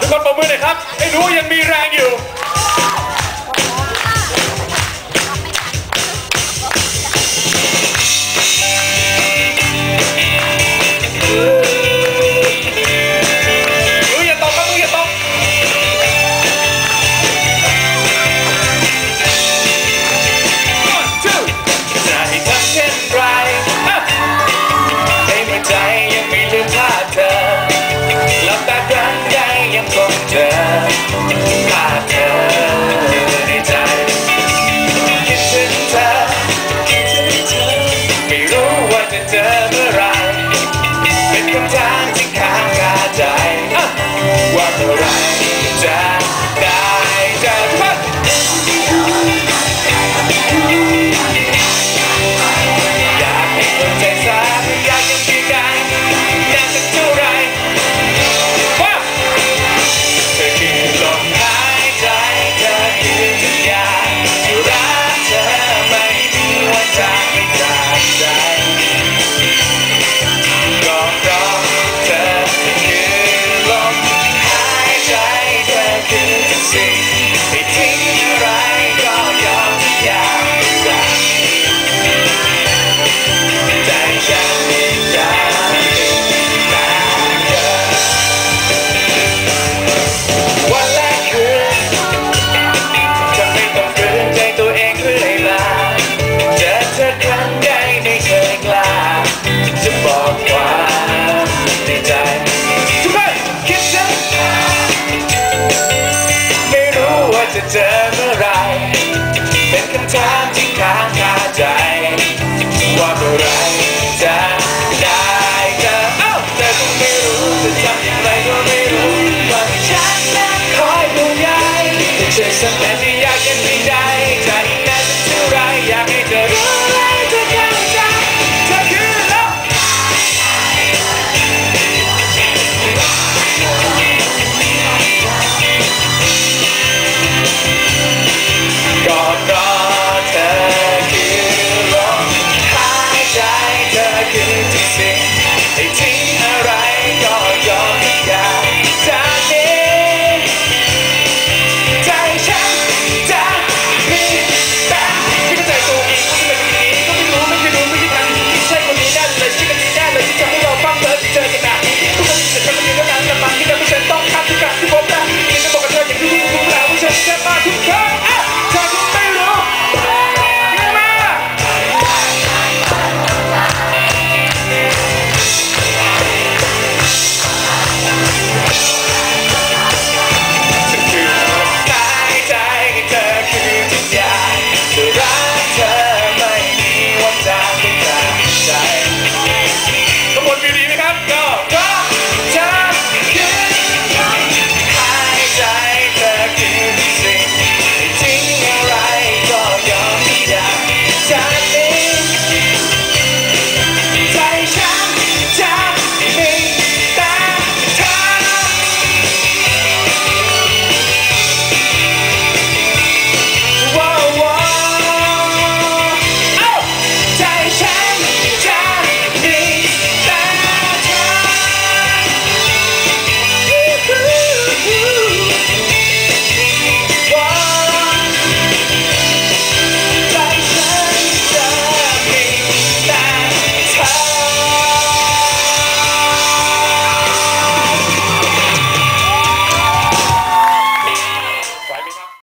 ทุกคนปรบมือหน่อยครับให้รู้ยังมีแรงอยู่ dead. เจอเมื่อไร เป็นคำถามที่ค้างคาใจ ว่าเมื่อไรจะได้เจอเอ้าแต่ก็ไม่รู้จะทำอย่างไรก็ไม่รู้ว่าฉันนั้นคอยดูวงยแต่ใจฉัน